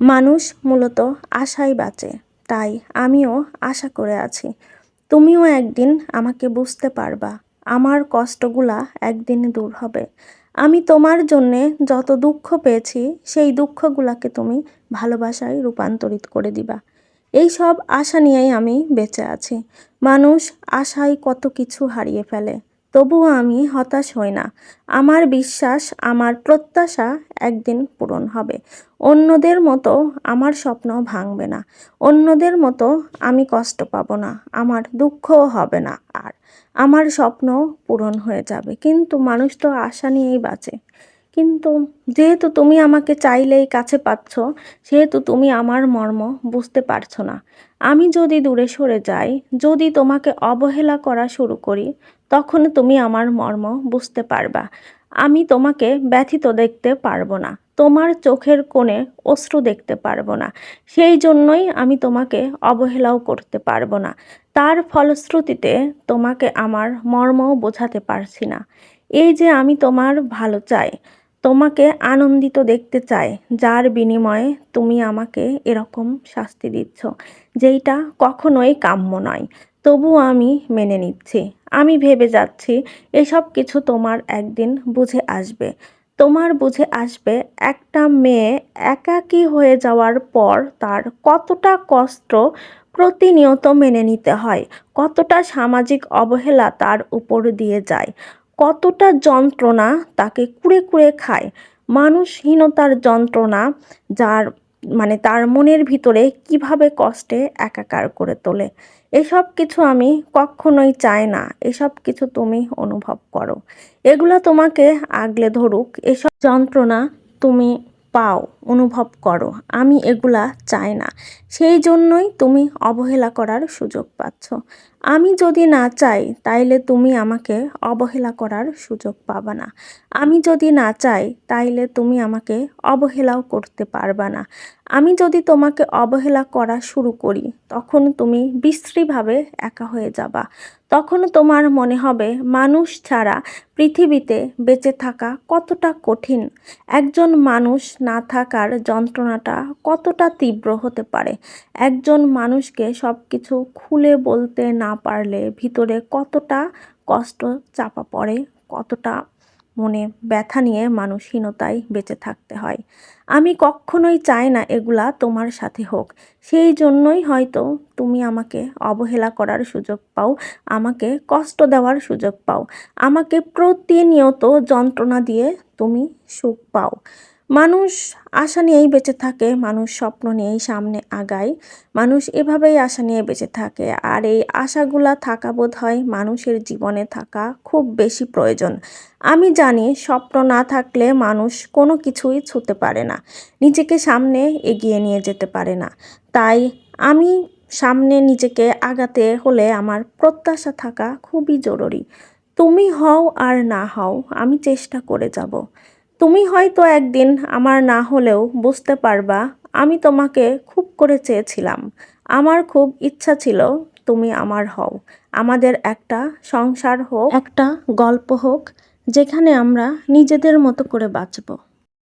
মানুষ মূলত আশাই বাঁচে, তাই আমিও আশা করে আছি। তুমিও একদিন আমাকে বুঝতে পারবা, আমার কষ্টগুলা একদিন দূর হবে। আমি তোমার জন্যে যত দুঃখ পেয়েছি, সেই দুঃখগুলাকে তুমি ভালোবাসায় রূপান্তরিত করে দিবা। এই সব আশা নিয়েই আমি বেঁচে আছি। মানুষ আশায় কত কিছু হারিয়ে ফেলে। তবুও আমি হতাশ হই না। আমার বিশ্বাস, আমার প্রত্যাশা একদিন পূরণ হবে। অন্যদের মতো আমার স্বপ্ন ভাঙবে না। অন্যদের মতো আমি কষ্ট পাবো না। আমার দুঃখও হবে না আর আমার স্বপ্ন পূরণ হয়ে যাবে। কিন্তু মানুষ তো আশা নিয়েই বাঁচে। কিন্তু যেহেতু তুমি আমাকে চাইলেই কাছে পাচ্ছ, সেহেতু তুমি আমার মর্ম বুঝতে পারছ না। আমি যদি দূরে সরে যাই, যদি তোমাকে অবহেলা করা শুরু করি, তখন তুমি আমার মর্ম বুঝতে পারবা। আমি তোমাকে ব্যথিত দেখতে পারব না, তোমার চোখের কোণে অশ্রু দেখতে পারব না, সেই জন্যই আমি তোমাকে অবহেলাও করতে পারব না। তার ফলশ্রুতিতে তোমাকে আমার মর্মও বোঝাতে পারছি না। এই যে আমি তোমার ভালো চাই তোমাকে আনন্দিত দেখতে চাই যার বিনিময়ে তুমি আমাকে এরকম শাস্তি দিচ্ছ, যেইটা কখনোই কাম্য নয়। তবু আমি মেনে নিচ্ছি, আমি ভেবে যাচ্ছি এসব কিছু তোমার একদিন বুঝে আসবে। তোমার বুঝে আসবে, একটা মেয়ে একাকী হয়ে যাওয়ার পর তার কতটা কষ্ট প্রতিনিয়ত মেনে নিতে হয়, কতটা সামাজিক অবহেলা তার উপর দিয়ে যায়। কতটা যন্ত্রণা তাকে কুড়ে কুড়ে খায়। মানুষহীনতার যন্ত্রণা যার মানে তার মনের ভিতরে কীভাবে কষ্টে একাকার করে তোলে। এসব কিছু আমি কখনোই চাই না। এসব কিছু তুমি অনুভব করো। এগুলো তোমাকে আগলে ধরুক। এসব যন্ত্রণা তুমি পাও। অনুভব করো, আমি এগুলা চাই না। সেই জন্যই তুমি অবহেলা করার সুযোগ পাচ্ছ। আমি যদি না চাই, তাইলে তুমি আমাকে অবহেলা করার সুযোগ পাবা না। আমি যদি না চাই, তাইলে তুমি আমাকে অবহেলাও করতে পারবা না। আমি যদি তোমাকে অবহেলা করা শুরু করি, তখন তুমি বিশ্রীভাবে একা হয়ে যাবা। তখন তোমার মনে হবে, মানুষ ছাড়া পৃথিবীতে বেঁচে থাকা কতটা কঠিন। একজন মানুষ না থাকার যন্ত্রণাটা কতটা তীব্র হতে পারে? একজন মানুষকে সব কিছু খুলে বলতে না পারলে ভিতরে কতটা কষ্ট চাপা পড়ে, কতটা মনে ব্যথা নিয়ে মানুষহীনতায় বেঁচে থাকতে হয়? আমি কখনোই চাই না এগুলা তোমার সাথে হোক। সেই জন্যই হয়তো তুমি আমাকে অবহেলা করার সুযোগ পাও, আমাকে কষ্ট দেওয়ার সুযোগ পাও, আমাকে প্রতিনিয়ত যন্ত্রণা দিয়ে তুমি সুখ পাও। মানুষ আশা নিয়েই বেঁচে থাকে, মানুষ স্বপ্ন নিয়েই সামনে আগায়। মানুষ এভাবেই আশা নিয়ে বেঁচে থাকে। আর এই আশাগুলা থাকা বোধ হয় মানুষের জীবনে থাকা খুব বেশি প্রয়োজন। আমি জানি স্বপ্ন না থাকলে মানুষ কোনো কিছুই ছুতে পারে না, নিজেকে সামনে এগিয়ে নিয়ে যেতে পারে না। তাই আমি সামনে নিজেকে আগাতে হলে আমার প্রত্যাশা থাকা খুবই জরুরি। তুমি হও আর না হও, আমি চেষ্টা করে যাব। তুমি হয়তো একদিন আমার না হলেও বুঝতে পারবা, আমি তোমাকে খুব করে চেয়েছিলাম। আমার খুব ইচ্ছা ছিল তুমি আমার হও। আমাদের একটা সংসার হোক, একটা গল্প হোক, যেখানে আমরা নিজেদের মতো করে বাঁচব।